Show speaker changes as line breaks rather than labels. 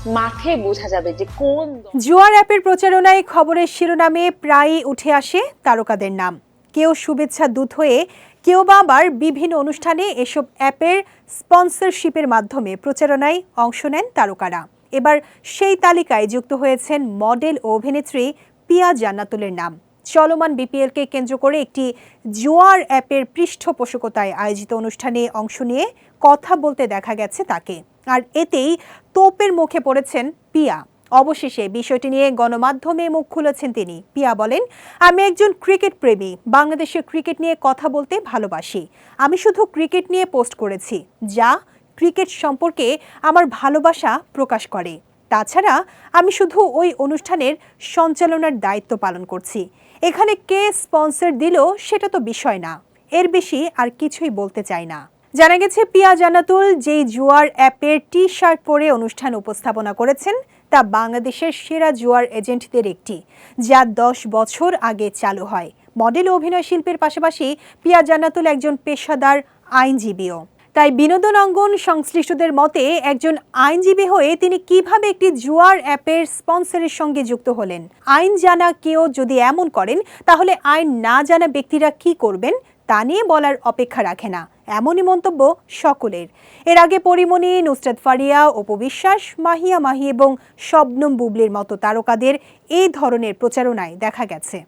মাঠে বোঝা যাবে যে কোন
জুয়ার অ্যাপের প্রচারণায় খবরের শিরোনামে প্রায়ই উঠে আসে তারকাদের নাম। কেউ শুভেচ্ছা দূত হয়ে, কেউ বা আবার বিভিন্ন অনুষ্ঠানে এসব অ্যাপের স্পন্সরশিপের মাধ্যমে প্রচারণায় অংশ নেন তারকারা। এবার সেই তালিকায় যুক্ত হয়েছেন মডেল ও অভিনেত্রী পিয়া জান্নাতুলের নাম। চলমান বিপিএলকে কেন্দ্র করে একটি জোয়ার অ্যাপের পৃষ্ঠপোষকতায় আয়োজিত অনুষ্ঠানে অংশ নিয়ে কথা বলতে দেখা গেছে তাকে। আর এতেই তোপের মুখে পড়েছেন পিয়া। অবশেষে বিষয়টি নিয়ে গণমাধ্যমে মুখ খুলেছেন তিনি। পিয়া বলেন, আমি একজন ক্রিকেট প্রেমী। বাংলাদেশের ক্রিকেট নিয়ে কথা বলতে ভালোবাসি। আমি শুধু ক্রিকেট নিয়ে পোস্ট করেছি, যা ক্রিকেট সম্পর্কে আমার ভালোবাসা প্রকাশ করে। তাছাড়া আমি শুধু ওই অনুষ্ঠানের সঞ্চালনার দায়িত্ব পালন করছি। এখানে কে স্পন্সর দিল সেটা তো বিষয় না। এর বেশি আর কিছুই বলতে চাই না। জানা গেছে, পিয়া জানাতুল যেই জুয়ার অ্যাপের টি শার্ট পরে অনুষ্ঠান উপস্থাপনা করেছেন, তা বাংলাদেশের সেরা জুয়ার এজেন্টদের একটি, যা দশ বছর আগে চালু হয়। মডেল অভিনয় শিল্পের পাশাপাশি পিয়া জান্নাতুল একজন পেশাদার আইনজীবীও। তাই বিনোদন অঙ্গন সংশ্লিষ্টদের মতে, একজন আইনজীবী হয়ে তিনি কীভাবে একটি জুয়ার অ্যাপের স্পন্সরের সঙ্গে যুক্ত হলেন? আইন জানা কেউ যদি এমন করেন, তাহলে আইন না জানা ব্যক্তিরা কি করবেন? তা নিয়ে বলার অপেক্ষা রাখে না, এমনই মন্তব্য সকলের। এর আগে পরিমণি, নুসরাত ফারিয়া, অপু বিশ্বাস, মাহিয়া মাহি এবং শবনম বুবলির মতো তারকাদের এই ধরনের প্রচারণায় দেখা গেছে।